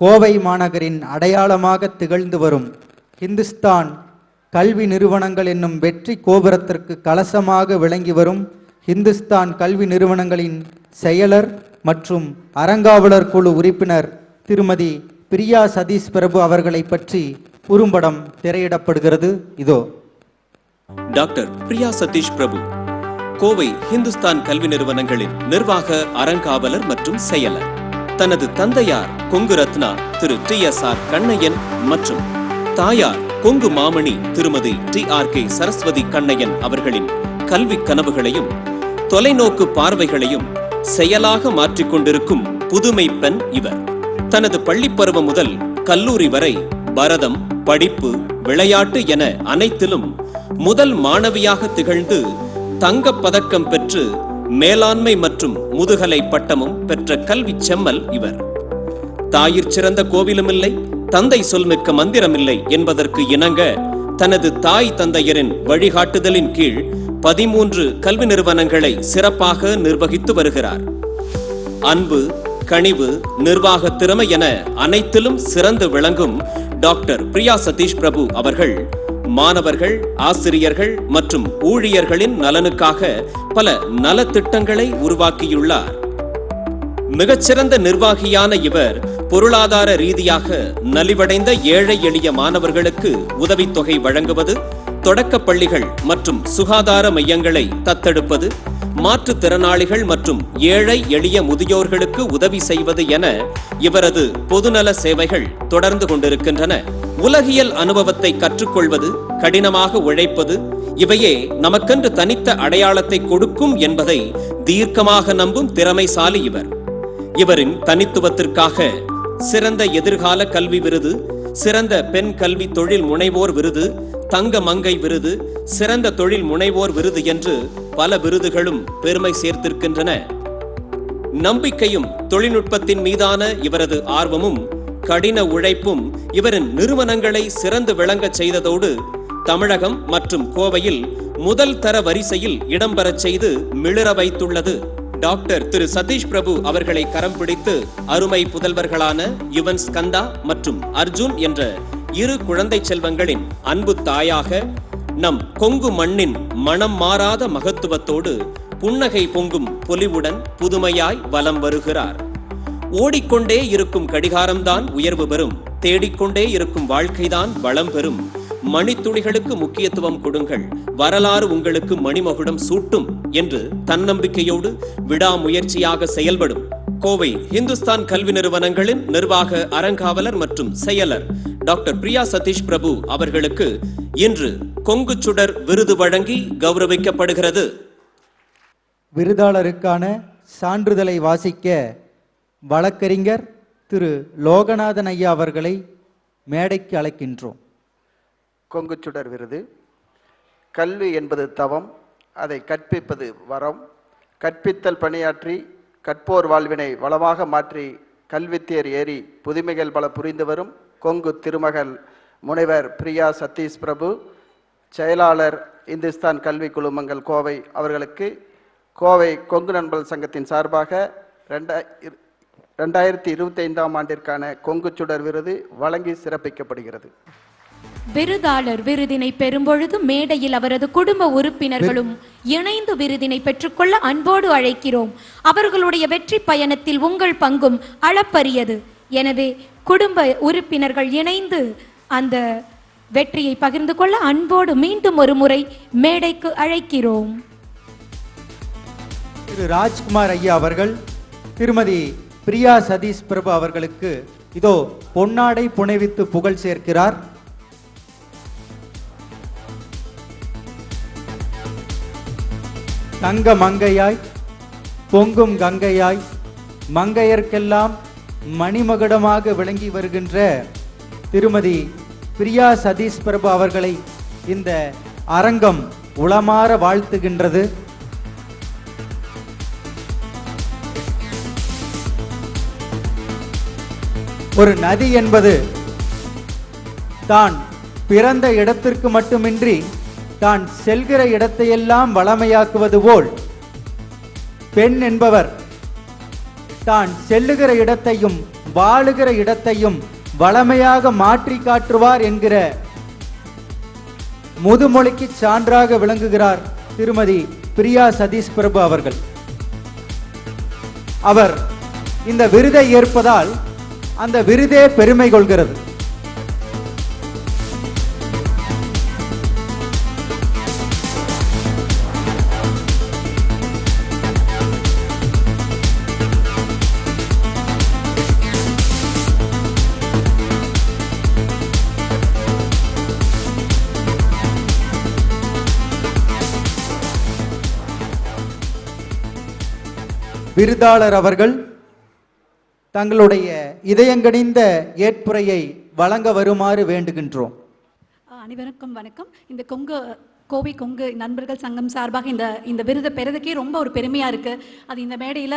கோவை மாநகரின் அடையாளமாக திகழ்ந்து வரும் ஹிந்துஸ்தான் கல்வி நிறுவனங்கள் என்னும் வெற்றி கோபுரத்திற்கு கலசமாக விளங்கி வரும் ஹிந்துஸ்தான் கல்வி நிறுவனங்களின் செயலர் மற்றும் அறங்காவலர் குழு உறுப்பினர் திருமதி பிரியா சதீஷ் பிரபு அவர்களை பற்றி குறும்படம் திரையிடப்படுகிறது. இதோ. டாக்டர் பிரியா சதீஷ் பிரபு கோவை ஹிந்துஸ்தான் கல்வி நிறுவனங்களின் நிர்வாக அறங்காவலர் மற்றும் செயலர். தனது தந்தையார் Kongu Ratna Thiru T S R Kannaiyan மற்றும் தாயார் Kongu Mamani Thirumathi T R K Saraswathi Kannaiyan அவர்களின் கல்வி கனவுகளையும் தொலைநோக்கு பார்வைகளையும் செயலாக மாற்றிக் கொண்டிருக்கும் புதுமை பெண் இவர். தனது பள்ளிப்பருவம் முதல் கல்லூரி வரை பரதம் படிப்பு விளையாட்டு என அனைத்திலும் முதல் மாணவியாக திகழ்ந்து தங்கப் பதக்கம் பெற்று மேலாண்மை மற்றும் முதுகலை பட்டமும் பெற்ற கல்வி செம்மல் இவர். தாயிற் சிறந்த கோவிலுமில்லை தந்தை சொல்மிக்க மந்திரமில்லை என்பதற்கு இணங்க தனது தாய் தந்தையரின் வழிகாட்டுதலின் கீழ் பதிமூன்று கல்வி நிறுவனங்களை சிறப்பாக நிர்வகித்து வருகிறார். அன்பு கனிவு நிர்வாக திறமை என அனைத்திலும் சிறந்து விளங்கும் டாக்டர் பிரியா சதீஷ் பிரபு அவர்கள் மாணவர்கள் ஆசிரியர்கள் மற்றும் ஊழியர்களின் நலனுக்காக பல நலத்திட்டங்களை உருவாக்கியுள்ளார். மிகச்சிறந்த நிர்வாகியான இவர் பொருளாதார ரீதியாக நலிவடைந்த ஏழை எளிய மாணவர்களுக்கு உதவித்தொகை வழங்குவது தொடக்கப் பள்ளிகள் மற்றும் சுகாதார மையங்களை தத்தெடுப்பது மாற்றுத்திறனாளிகள் மற்றும் ஏழை எளிய முதியோர்களுக்கு உதவி செய்வது என இவரது பொதுநல சேவைகள் தொடர்ந்து கொண்டிருக்கின்றன. உலகியல் அனுபவத்தை கற்றுக்கொள்வது கடினமாக உழைப்பது இவையே நமக்கென்று தனித்த அடையாளத்தை கொடுக்கும் என்பதை தீர்க்கமாக நம்பும் திறமைசாலி இவர். இவரின் தனித்துவத்திற்காக சிறந்த எதிர்கால கல்வி விருது சிறந்த பெண் கல்வி தொழில் முனைவோர் விருது தங்க மங்கை விருது சிறந்த தொழில் முனைவோர் விருது என்று பல விருதுகளும் பெருமை சேர்த்திருக்கின்றன. நம்பிக்கையும் தொழில்நுட்பத்தின் மீதான இவரது ஆர்வமும் கடின உழைப்பும் இவரின் நிறுவனங்களை சிறந்து விளங்கச் செய்ததோடு தமிழகம் மற்றும் கோவையில் முதல் தர வரிசையில் இடம்பெறச் செய்து மிளிர வைத்துள்ளது. டாக்டர் திரு சதீஷ் பிரபு அவர்களை கரம் பிடித்து அருமை புதல்வர்களான யுவன் ஸ்கந்தா மற்றும் அர்ஜுன் என்ற இரு குழந்தை செல்வங்களின் அன்பு தாயாக நம் கொங்கு மண்ணின் மனம் மாறாத மகத்துவத்தோடு புன்னகை பொங்கும் பொலிவுடன் புதுமையாய் வலம் வருகிறார். ஓடிக்கொண்டே இருக்கும் கடிகாரம்தான் உயர்வு பெறும். தேடிக்கொண்டே இருக்கும் வாழ்க்கைதான் வளம் பெறும். மணித்துளிகளுக்கு முக்கியத்துவம் கொடுங்கள். வரலாறு உங்களுக்கு மணிமகுடம் சூட்டும் என்று தன்னம்பிக்கையோடு விடாமுயற்சியாக செயல்படும். கோவை ஹிந்துஸ்தான் கல்வி நிறுவனங்களின் நிர்வாக அறங்காவலர் மற்றும் செயலர் டாக்டர் பிரியா சதீஷ் பிரபு அவர்களுக்கு இன்று கொங்கு சுடர் விருது வழங்கி கௌரவிக்கப்படுகிறது. விருதாளருக்கான சான்றிதழை வாசிக்க வழக்கறிஞர் திரு லோகநாதன் ஐயா அவர்களை மேடைக்கு அழைக்கின்றோம். கொங்குச்சுடர் விருது. கல்வி என்பது தவம் அதை கற்பிப்பது வரம். கற்பித்தல் பணியாற்றி கற்போர் வாழ்வினை வளமாக மாற்றி கல்வித்தேர் ஏறி புதுமைகள் பல புரிந்து வரும் கொங்கு திருமகள் முனைவர் பிரியா சதீஷ் பிரபு செயலாளர் இந்துஸ்தான் கல்வி குழுமங்கள் கோவை அவர்களுக்கு கோவை கொங்கு நண்பர்கள் சங்கத்தின் சார்பாக ரெண்டாயிர ரெண்டாயிரத்தி இருபத்தி ஐந்தாம் ஆண்டிற்கான கொங்குச்சுடர் விருது வழங்கி சிறப்பிக்கப்படுகிறது. விருதாளர் விருதினை பெறும்பொழுது மேடையில் அவரது குடும்ப உறுப்பினர்களும் இணைந்து விருதினை பெற்றுக்கொள்ள அன்போடு அழைக்கிறோம். அவர்களுடைய வெற்றி பயணத்தில் உங்கள் பங்கும் அளப்பரியது. எனவே குடும்ப உறுப்பினர்கள் இணைந்து அந்த வெற்றியை பகிர்ந்து கொள்ள அன்போடு மீண்டும் ஒரு முறை மேடைக்கு அழைக்கிறோம். திரு ராஜ்குமார் ஐயா அவர்கள் திருமதி பிரியா சதீஷ் பிரபு அவர்களுக்கு இதோ பொன்னாடை புனைவித்து புகழ் சேர்க்கிறார். தங்க மங்கையாய் பொங்கும் கங்கையாய் மங்கையர்க்கெல்லாம் மணிமகுடமாக விளங்கி வருகின்ற திருமதி பிரியா சதீஷ் பிரபு அவர்களை இந்த அரங்கம் உளமாற வாழ்த்துகின்றது. ஒரு நதி என்பது தான் பிறந்த இடத்திற்கு மட்டுமின்றி தான் செல்கிற இடத்தையெல்லாம் வளமையாக்குவது போல். பெண் என்பவர் தான் செல்லுகிற இடத்தையும் வாழுகிற இடத்தையும் வளமையாக மாற்றி காட்டுவார் என்கிற முதுமொழிக்கு சான்றாக விளங்குகிறார் திருமதி பிரியா சதீஷ் பிரபு அவர்கள். அவர் இந்த விருதை ஏற்பதால் அந்த விருதே பெருமை கொள்கிறது. விருதாளர் அவர்கள் தங்களுடைய இதயங்கணிந்த ஏற்புரையை வழங்க வருமாறு வேண்டுகின்றோம். அனைவருக்கும் வணக்கம். இந்த கொங்கு கோவை கொங்கு நண்பர்கள் சங்கம் சார்பாக இந்த இந்த விருதை பெறதுக்கே ரொம்ப ஒரு பெருமையாக இருக்குது அது இந்த மேடையில்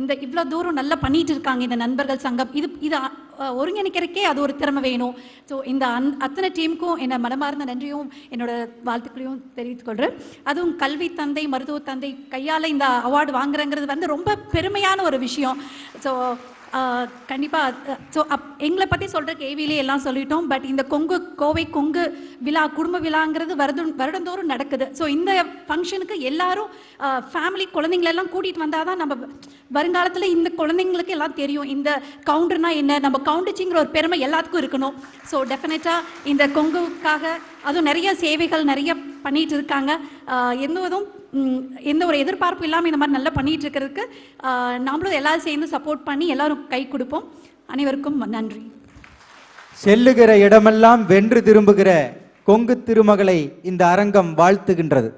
இந்த இவ்வளோ தூரம் நல்லா பண்ணிட்டு இருக்காங்க இந்த நண்பர்கள் சங்கம். இது இது ஒருங்கிணைக்கிறக்கே ஒருங்கிணைக்கிறதுக்கே அது ஒரு திறமை வேணும். ஸோ இந்த அந் அத்தனை டீமுக்கும் என்னை மனமார்ந்த நன்றியும் என்னோட வாழ்த்துக்களையும் தெரிவித்துக்கொள்கிறேன் அதுவும் கல்வி தந்தை மருத்துவ தந்தை கையால் இந்த அவார்டு வாங்குறங்கிறது வந்து ரொம்ப பெருமையான ஒரு விஷயம். ஸோ கண்டிப்பாக ஸோ அப் எங்களை பற்றி சொல்கிற கேவிலே எல்லாம் சொல்லிட்டோம் பட் இந்த கொங்கு கோவை கொங்கு விழா குடும்ப விழாங்கிறது வருடம் வருடந்தோறும் நடக்குது. ஸோ இந்த ஃபங்க்ஷனுக்கு எல்லாரும் ஃபேமிலி குழந்தைங்களெல்லாம் கூட்டிகிட்டு வந்தால் தான் நம்ம வருங்காலத்தில் இந்த குழந்தைங்களுக்கு எல்லாம் தெரியும். இந்த கவுண்டர்னா என்ன? நம்ம கவுண்டிச்சிங்கிற ஒரு பெருமை எல்லாத்துக்கும் இருக்கணும். ஸோ டெஃபினட்டாக இந்த கொங்குக்காக அதுவும் நிறைய சேவைகள் நிறைய பண்ணிட்டு இருக்காங்க. எந்த விதம் எந்த ஒரு எதிர்பார்ப்பும் இல்லாமல் இந்த மாதிரி நல்லா பண்ணிகிட்டு இருக்கிறதுக்கு நாமளும் எல்லாரும் சேர்ந்து சப்போர்ட் பண்ணி எல்லாரும் கை கொடுப்போம். அனைவருக்கும் நன்றி. செல்லுகிற இடமெல்லாம் வென்று திரும்புகிற கொங்கு திருமகளை இந்த அரங்கம் வாழ்த்துகின்றது.